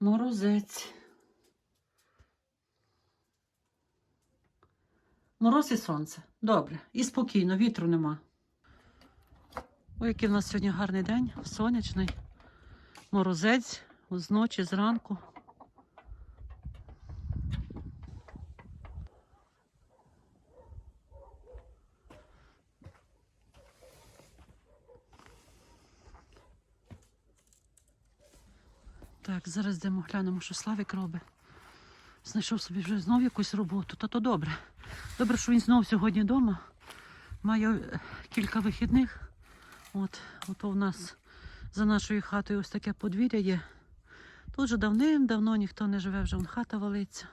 Морозець. Мороз і сонце. Добре. І спокійно, вітру нема. Ой, який в нас сьогодні гарний день, сонячний. Морозець зночі, зранку. Зараз йдемо глянемо, що Славік робить. Знайшов собі вже знов якусь роботу, та то добре. Добре, що він знов сьогодні вдома. Має е, кілька вихідних. От, ото в нас за нашою хатою ось таке подвір'я є. Тут вже давним-давно ніхто не живе, вже вон хата валиться.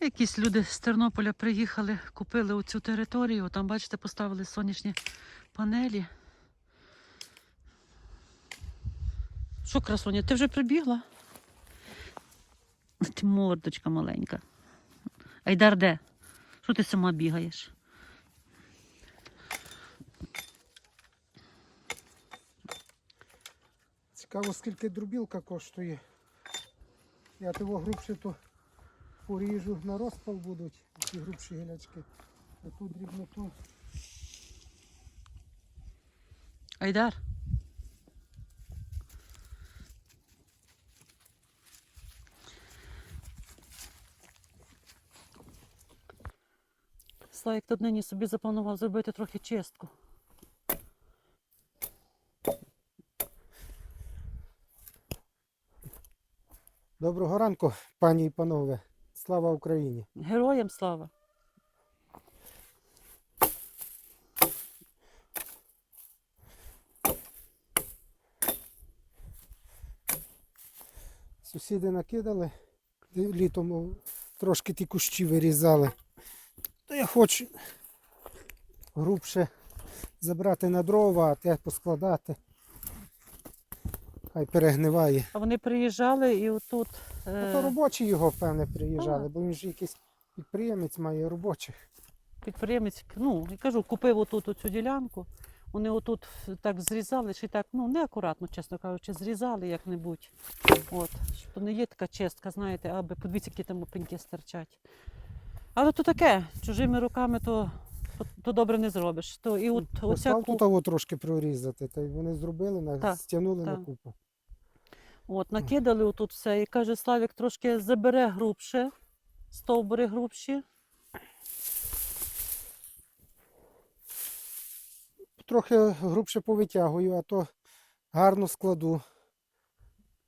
Якісь люди з Тернополя приїхали, купили оцю територію. Там, бачите, поставили сонячні панелі. Що, красуня, ти вже прибігла? Ти мордочка маленька. Айдар де? Що ти сама бігаєш? Цікаво, скільки дробілка коштує. Я того грубше то поріжу на розпал будуть, ці грубші гілячки. А тут дрібноту. Айдар. Славік тут нині собі запланував зробити трохи чистку. Доброго ранку, пані і панове. Слава Україні! Героям слава. Сусіди накидали, літом трошки ті кущі вирізали. То я хочу грубше забрати на дрова, а те поскладати. Хай перегниває. А вони приїжджали і отут. Ну, то робочі його, певне, приїжджали, А. бо він ж якийсь підприємець має робочих. підприємець, ну, я кажу, купив отут оцю ділянку. Вони отут так зрізали, чи так, ну, неакуратно, чесно кажучи, зрізали як-небудь. От, щоб то не є така чистка, знаєте, аби подивіться, які там опеньки стирчать. Але то таке, чужими руками то, то, добре не зробиш. То і от оця Остав тут того трошки прорізати, та й вони зробили, на, Так, стягнули на купу. От, накидали отут все. І каже, Славік трошки забере грубше, стовбури грубші. Трохи грубше повитягую, а то гарно складу.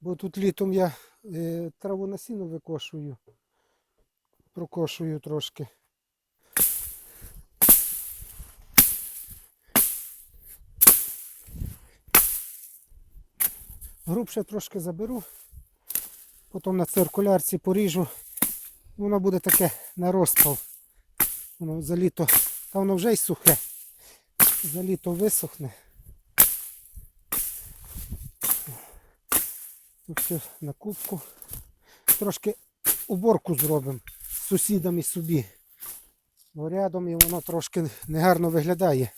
Бо тут літом я е, траву на сіно викошую. Прокошую трошки. Грубше трошки заберу, потім на циркулярці поріжу. Воно буде таке на розпал. Воно за літо, та воно вже й сухе. За літо висохне. Тут все на кубку. Трошки уборку зробимо сусідами собі. Бо рядом і воно трошки негарно виглядає.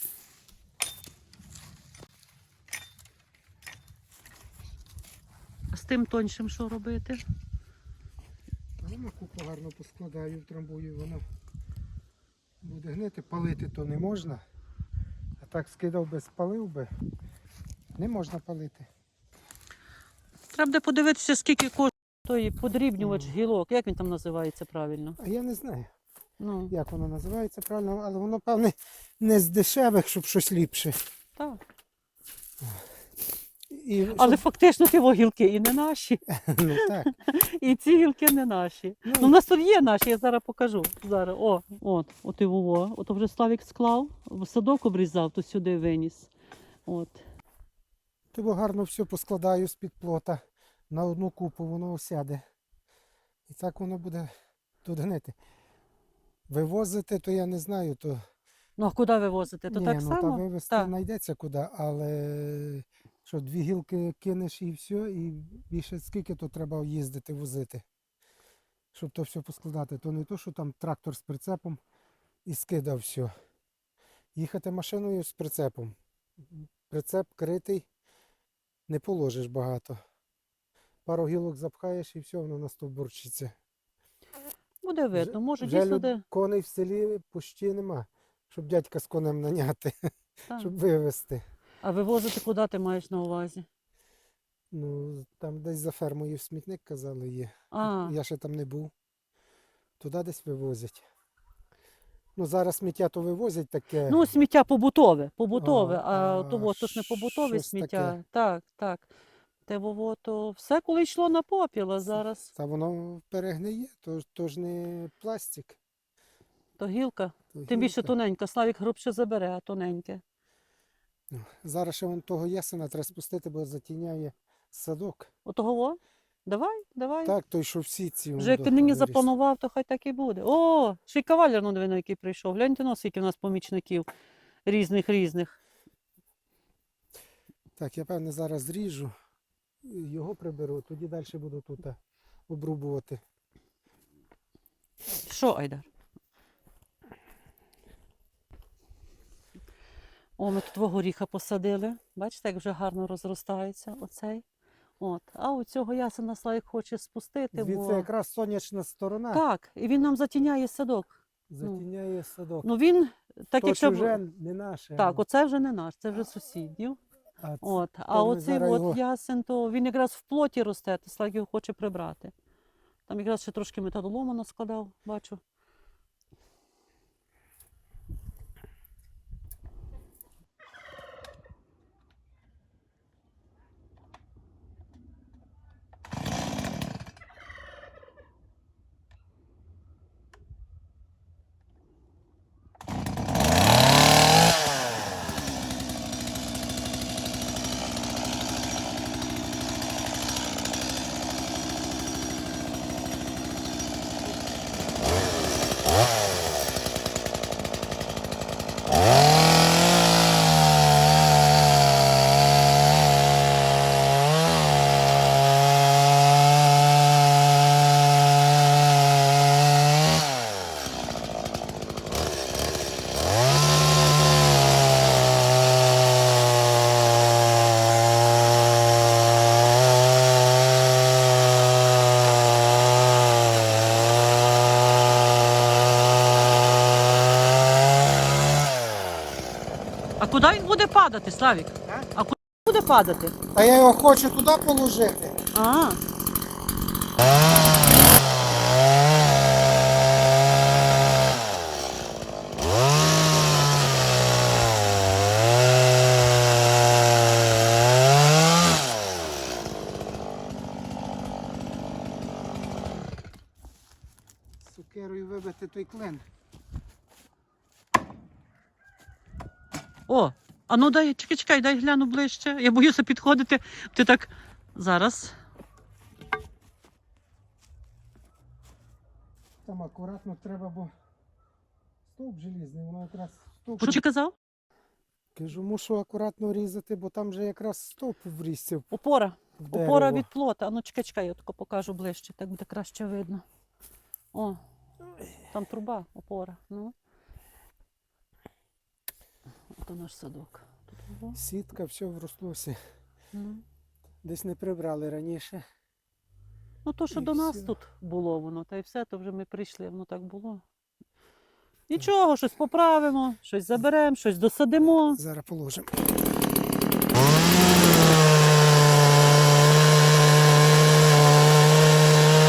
А з тим тоншим що робити? А на купу гарно поскладаю, втрамбую, воно буде гнити, палити то не можна. А так скидав би, спалив би. Не можна палити. Треба буде подивитися, скільки коштує той подрібнювач гілок. Як він там називається правильно? А я не знаю, Ну, як воно називається правильно, але воно, певне, не з дешевих, щоб щось ліпше. так. І, Але щоб- фактично ті гілки і не наші, ну, так. і ці гілки не наші. Ну, Ну, у нас тут є наші, я зараз покажу. Зараз. О, от, от і вово. От вже Славік склав, в садок обрізав, то сюди виніс. От. Тобто гарно все поскладаю з-під плота на одну купу, воно осяде. І так воно буде тут гнити. Вивозити, то я не знаю, то, Ну, а куди вивозити? То Ні, так ну, само? та вивезти Так. знайдеться куди, але що дві гілки кинеш і все, і більше скільки то треба їздити, возити, щоб то все поскладати. То не то, що там трактор з прицепом і скидав все. Їхати машиною з прицепом. Прицеп критий, не положиш багато. Пару гілок запхаєш і все, воно настовбурчиться. Буде видно, може Вже дійсно люд- де. коней в селі почти нема, щоб дядька з конем наняти, Так. щоб вивезти. А вивозити куди ти маєш на увазі? Ну, там десь за фермою в смітник казали є. А, Я ще там не був. Туди десь вивозять. Ну, зараз сміття то вивозять таке. ну сміття побутове, побутове, А, а, то то ж не побутове щось сміття. таке. Так, так. Те во, то все коли йшло на попіл, а зараз Та воно перегниє, то, то ж не пластик. то гілка. То Тим більше гілка. тоненька. Славік грубше забере, а тоненьке. Ну, Зараз ще вон того ясена треба спустити, бо затіняє садок. Отого во? Давай, давай. Так, той, що в сітці. Вже як ти нині запланував, то хай так і буде. О, ще й кавалер ну, диви, який прийшов. Гляньте ну, скільки в нас помічників різних різних. Так, я певне зараз зріжу, його приберу, тоді далі буду тут обрубувати. Що, Айдар? О, ми тут горіха посадили. Бачите, як вже гарно розростається оцей. От. А у цього ясена Славік хоче спустити, Звідси бо... якраз сонячна сторона Так, і він нам затіняє садок. затіняє садок. Ну він, так То якщо... вже не наше. Так, оце вже не наш, це вже сусідів. А От. А оцей от його- ясен, то він якраз в плоті росте, то його хоче прибрати. Там якраз ще трошки металолому наскладав, бачу. Куди він буде падати, Славік? А? А куди буде падати? Та я його хочу туди положити. А, о, а ну дай, чекай, чекай, дай гляну ближче. Я боюся підходити. Ти так зараз. Там акуратно треба, бо стовп желізний, воно якраз стовп. Що ти казав? Кажу, мушу акуратно різати, бо там же якраз стовп врізся Опора. Опора від плота. А ну чекай, чекай, я тако покажу ближче, так буде краще видно. О, там труба, опора. Ну. Ото наш садок. Тут. Сітка, все врослося. Ну. Десь не прибрали раніше. Ну, то, що І до нас тут було воно, та й все, то вже ми прийшли, воно так було. Нічого, щось поправимо, щось заберемо, щось досадимо. Зараз положимо.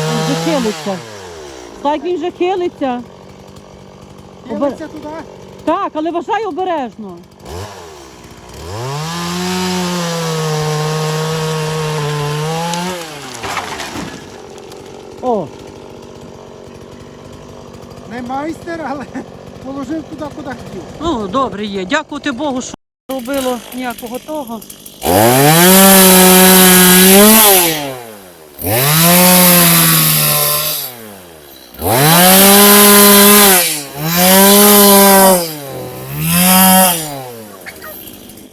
Він вже хилиться. Так, він вже хилиться. Дивиться туди. Так, але вважай обережно. О, Не майстер, але положив туди, куди хотів. ну добре є. Дякувати Богу, що не робило ніякого того.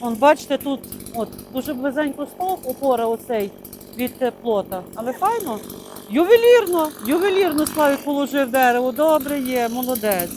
Вон, бачите, тут от, дуже близенько стовп, опора оцей від плота. Але файно. Ювелірно, ювелірно Славік положив дерево. Добре є, молодець.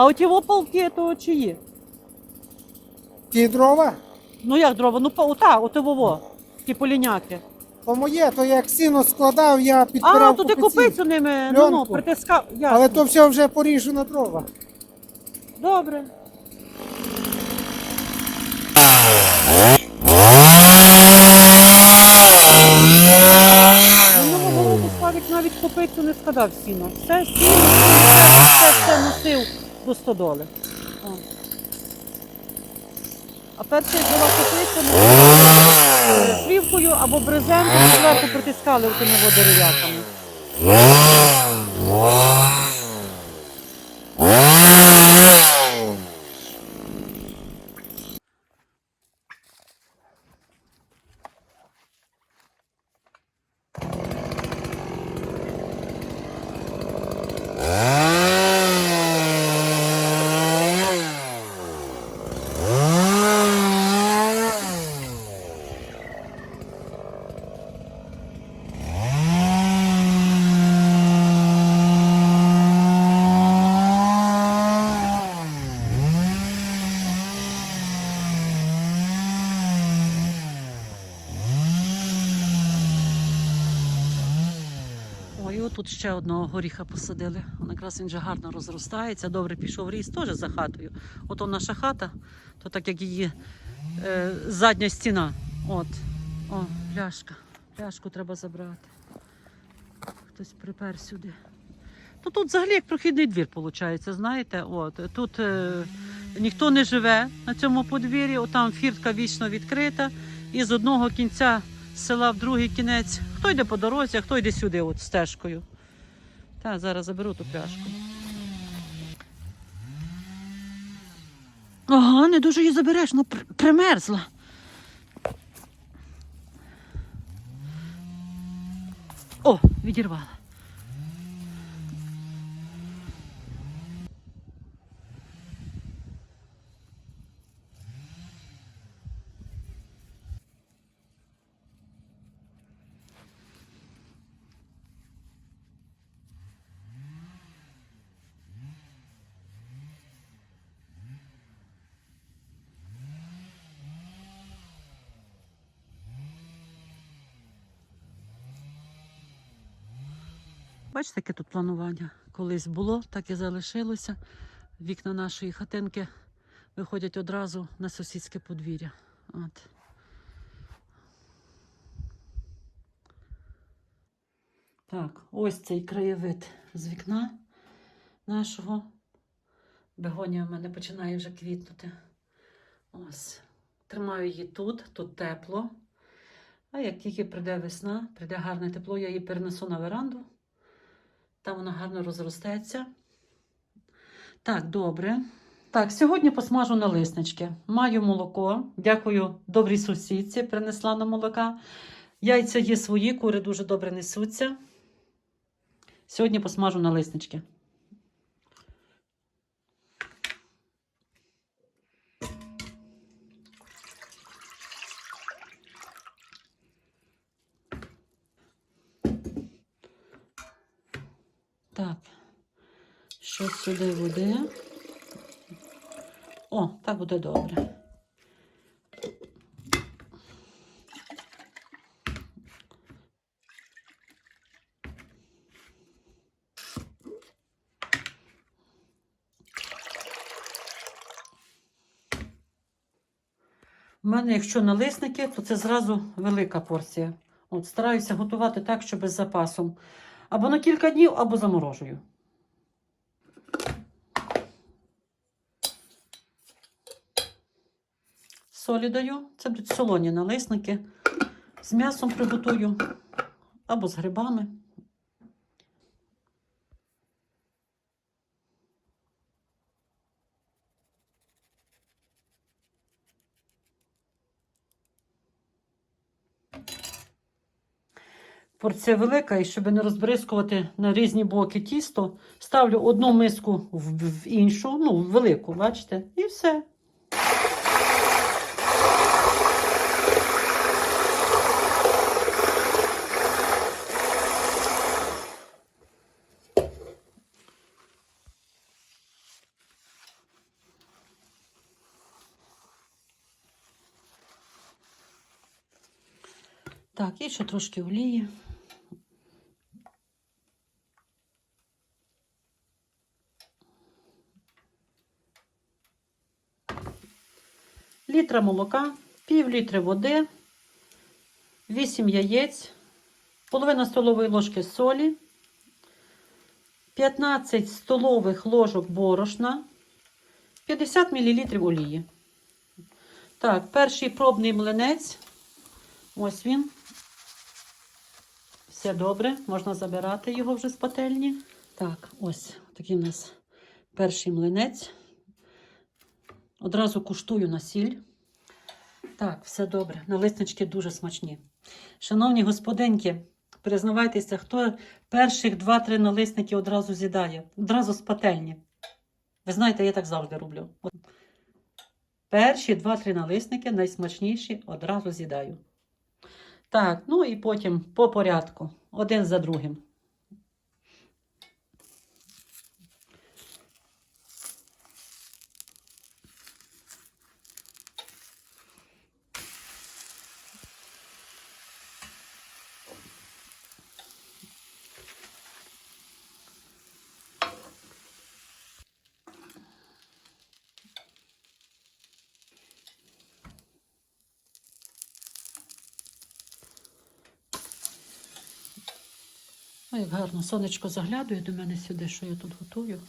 А оті опалки то чиї? Ті дрова, Ну як дрова? Ну, по- оте вово. Ті поліняки. то моє, то як сіно складав, я підпирав А, то ти купиці. купицю ними ну, ну, Пленку. притискав. Ясно. Але то все вже поріжу на дрова. Добре. Минулого року Славік навіть копицю не складав сіно. Все сіно, все, все носив до стодоли. А перше, як була копиця, плівкою або брезентом зверху притискали тими водорев'яками. Ой, отут ще одного горіха посадили. Вон якраз він вже гарно розростається, добре пішов ріс, теж за хатою. Ото наша хата, то так як її е, задня стіна. От. О, пляшка. Пляшку треба забрати. Хтось припер сюди. То тут взагалі як прохідний двір, виходить, знаєте. От. Тут е, ніхто не живе на цьому подвір'ї, отам фіртка вічно відкрита. І з одного кінця села в другий кінець. Хто йде по дорозі, а хто йде сюди, от стежкою. Так, зараз заберу ту пляшку. Ага, не дуже її забереш, ну пр- примерзла. О, відірвала. Бачите, яке тут планування колись було, так і залишилося. Вікна нашої хатинки виходять одразу на сусідське подвір'я. От. Так, ось цей краєвид з вікна нашого. Бегонія в мене починає вже квітнути. Ось. Тримаю її тут, тут тепло. А як тільки прийде весна, прийде гарне тепло, я її перенесу на веранду. Там вона гарно розростеться. Так, добре. Так, сьогодні посмажу налиснички. Маю молоко. Дякую добрій сусідці, принесла на молока. Яйця є свої, кури дуже добре несуться. Сьогодні посмажу налиснички. Що сюди води. О, так буде добре. У мене, якщо налисники, то це зразу велика порція. От стараюся готувати так, щоб з запасом. Або на кілька днів, або заморожую. Солі даю. Це будуть солоні налисники. З м'ясом приготую або з грибами. Порція велика, і щоб не розбризкувати на різні боки тісто, ставлю одну миску в, іншу, ну, велику, бачите, і все. Так, і ще трошки олії. Літра молока, пів літри води, 8 яєць, половина столової ложки солі, 15 столових ложок борошна, 50 мл олії. Так, перший пробний млинець. Ось він. Все добре, можна забирати його вже з пательні. Так, ось такий у нас перший млинець. Одразу куштую на сіль. Так, все добре. Налиснички дуже смачні. Шановні господинки, признавайтеся, хто перших 2-3 налисники одразу з'їдає, одразу з пательні. Ви знаєте, я так завжди роблю. Перші 2-3 налисники найсмачніші одразу з'їдаю. Так, ну і потім по порядку, один за другим. Ой, як гарно сонечко заглядує до мене сюди, що я тут готую.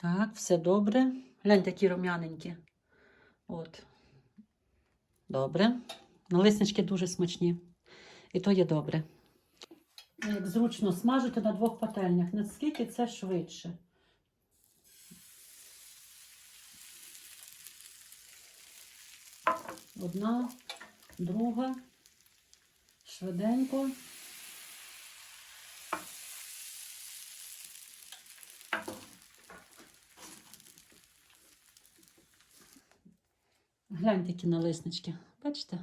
Так, все добре. Глянь, такі рум'яненькі. От. Добре. Налиснички дуже смачні. І то є добре. Як зручно смажити на двох пательнях. Наскільки це швидше? Одна, друга. Швиденько. Гляньте, які налиснички. Бачите?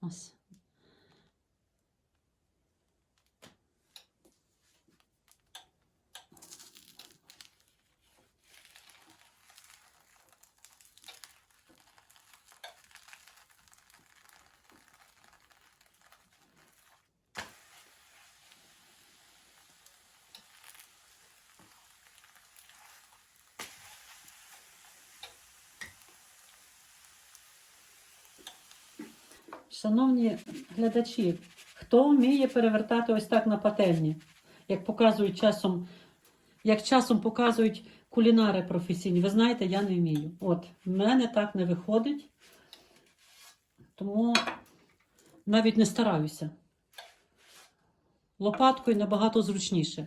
Ось. Шановні глядачі, хто вміє перевертати ось так на пательні, як показують часом, як часом показують кулінари професійні. Ви знаєте, я не вмію. От, в мене так не виходить, тому навіть не стараюся. Лопаткою набагато зручніше.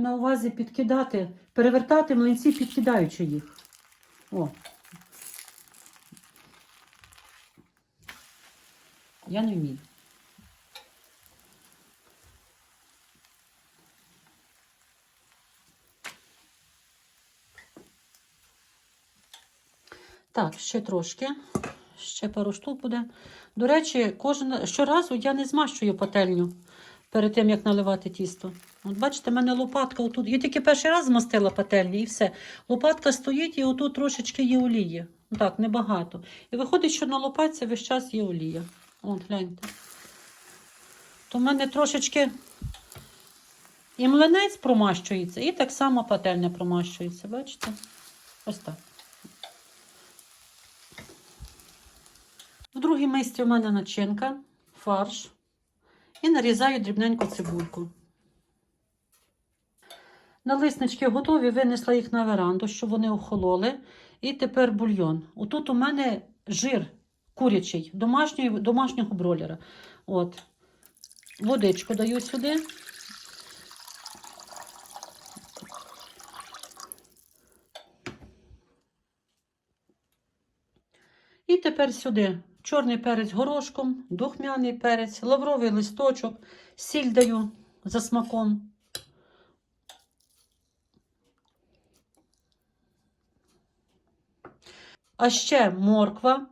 На увазі підкидати, перевертати млинці, підкидаючи їх. О. Я не вмію. Так, ще трошки. Ще пару штук буде. До речі, кожен щоразу я не змащую пательню перед тим, як наливати тісто. От бачите, в мене лопатка отут. Я тільки перший раз змастила пательню і все. Лопатка стоїть і отут трошечки є олії. Ну Так, небагато. І виходить, що на лопатці весь час є олія. От, гляньте. То в мене трошечки і млинець промащується, і так само пательня промащується. Бачите? Ось так. В другій мисці у мене начинка, фарш. І нарізаю дрібненько цибульку. Налиснички готові, винесла їх на веранду, щоб вони охололи. І тепер бульйон. Отут у мене жир курячий, домашнього, домашнього бройлера. От. Водичку даю сюди. І тепер сюди чорний перець горошком, духмяний перець, лавровий листочок, сіль даю за смаком. А ще морква,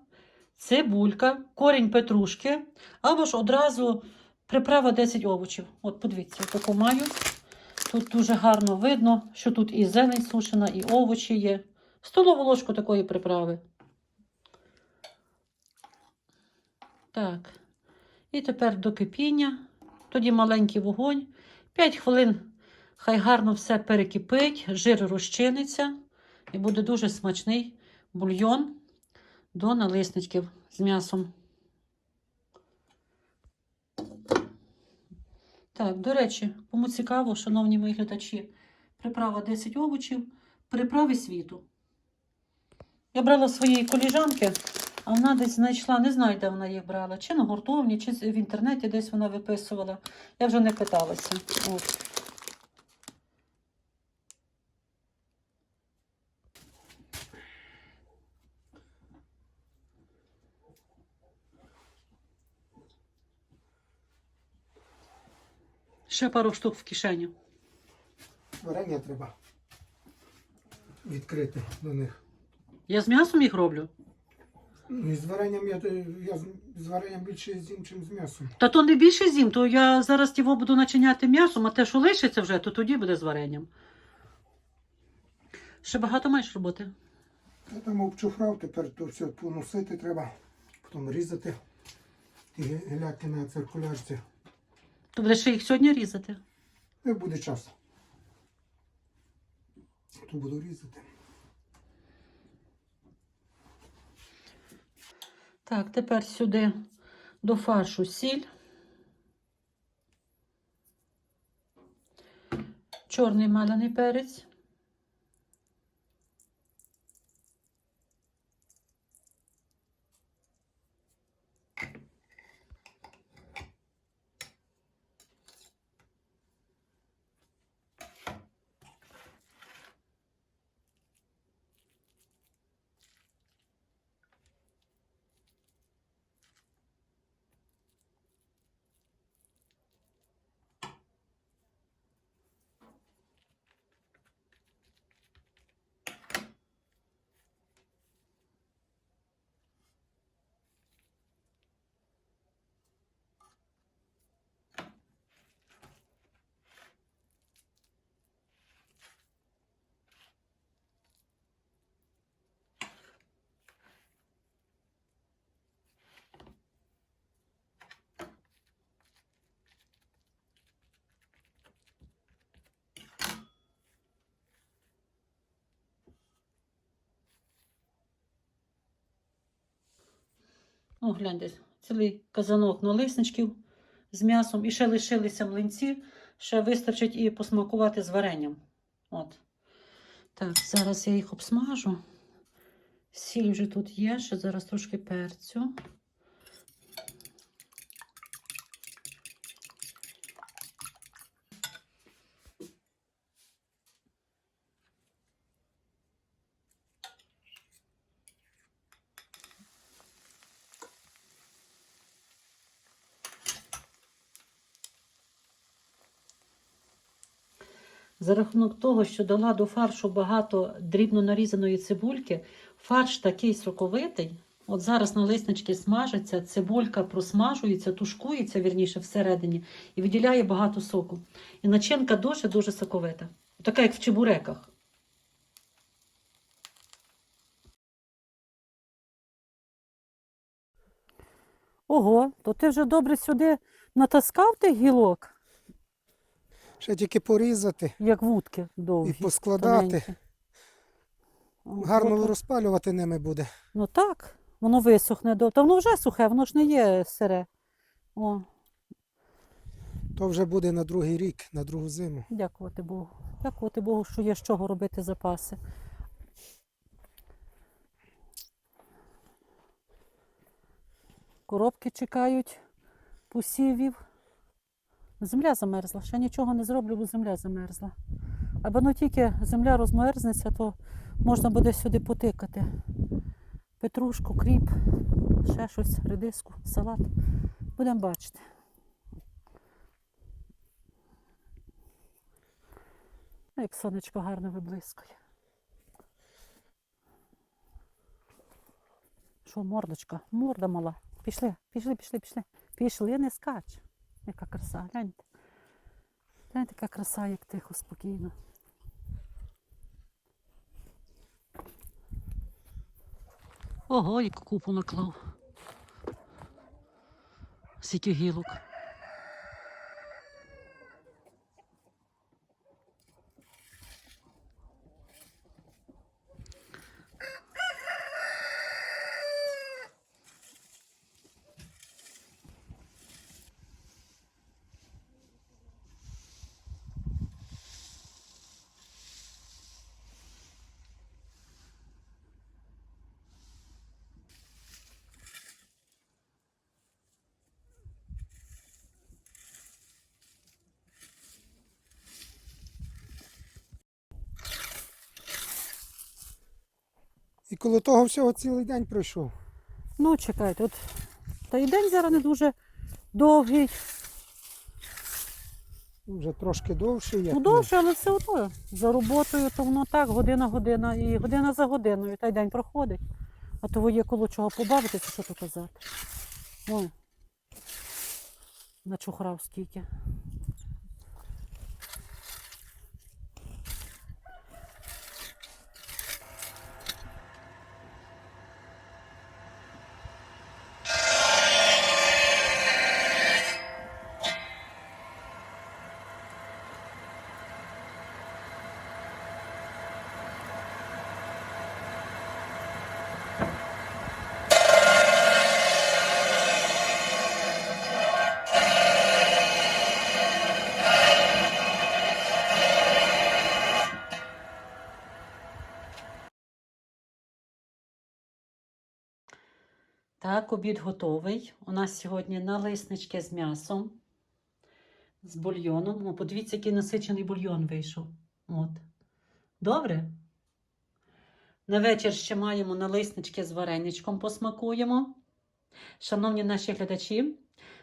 цибулька, корінь петрушки, або ж одразу приправа 10 овочів. От подивіться, таку маю. Тут дуже гарно видно, що тут і зелень сушена, і овочі є. Столову ложку такої приправи. Так. І тепер до кипіння. Тоді маленький вогонь. 5 хвилин хай гарно все перекипить, жир розчиниться. І буде дуже смачний бульйон до налисничків з м'ясом. Так, до речі, кому цікаво, шановні мої глядачі, приправа 10 овочів, приправи світу. Я брала своєї коліжанки, а вона десь знайшла, не знаю, де вона їх брала, чи на гуртовні, чи в інтернеті десь вона виписувала. Я вже не питалася. От. Ще пару штук в кишеню. Варення треба відкрити до них. Я з м'ясом їх роблю. Ну, і з варенням я, я з- варенням більше з'їм, ніж з м'ясом. Та то не більше зім, то я зараз його буду начиняти м'ясом, а те, що лишиться вже, то тоді буде з варенням. Ще багато маєш роботи. Я там обчухрав, тепер то все поносити треба, потім різати ті геляки на циркулярці. То будеш їх сьогодні різати. Не буде час. То буду різати. Так, тепер сюди до фаршу сіль. Чорний маляний перець. О, гляньте, цілий казанок налисничків з м'ясом. І ще лишилися млинці. Ще вистачить і посмакувати з варенням. От. Так, зараз я їх обсмажу. Сіль вже тут є, ще зараз трошки перцю. За рахунок того, що дала до фаршу багато дрібно нарізаної цибульки, фарш такий соковитий. От зараз налиснички смажаться, цибулька просмажується, тушкується вірніше всередині і виділяє багато соку. І начинка дуже-дуже соковита. Така, як в чебуреках. Ого, то ти вже добре сюди натаскав тих гілок, Ще тільки порізати як вудки довгі. і поскладати. тоненькі. Гарно Ого. розпалювати ними буде. Ну так, воно висохне до. Та воно вже сухе, воно ж не є сире. О, То вже буде на другий рік, на другу зиму. дякувати Богу. Дякувати Богу, що є з чого робити запаси. Коробки чекають посівів. Земля замерзла. Ще нічого не зроблю, бо земля замерзла. Аби ну тільки земля розмерзнеться, то можна буде сюди потикати. Петрушку, кріп, ще щось, редиску, салат. Будемо бачити. Ну, Як сонечко гарно виблискує. Що, мордочка? Морда мала. Пішли, пішли, пішли, пішли. Пішли, не скач. Яка краса, гляньте. Гляньте, яка краса, як тихо, спокійно. Ого, яку купу наклав. Скільки гілок. Коло того всього цілий день пройшов. Ну, чекайте, от та й день зараз не дуже довгий. Ну, Вже трошки довше. Як Ну, довше, але все одно. За роботою, то воно так, година-година і година за годиною, та й день проходить. А то є коло чого побавитися, що то казати. Ой. Начухрав скільки. Так, обід готовий. У нас сьогодні налиснички з м'ясом, з бульйоном. О, подивіться, який насичений бульйон вийшов. От. Добре. На вечір ще маємо налиснички з вареничком, посмакуємо. Шановні наші глядачі,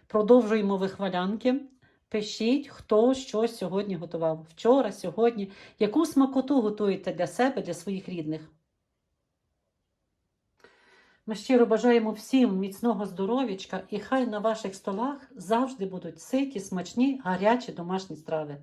продовжуємо вихвалянки. Пишіть, хто що сьогодні готував. Вчора, сьогодні. Яку смакоту готуєте для себе, для своїх рідних? Ми щиро бажаємо всім міцного здоров'ячка і хай на ваших столах завжди будуть ситі, смачні, гарячі домашні страви.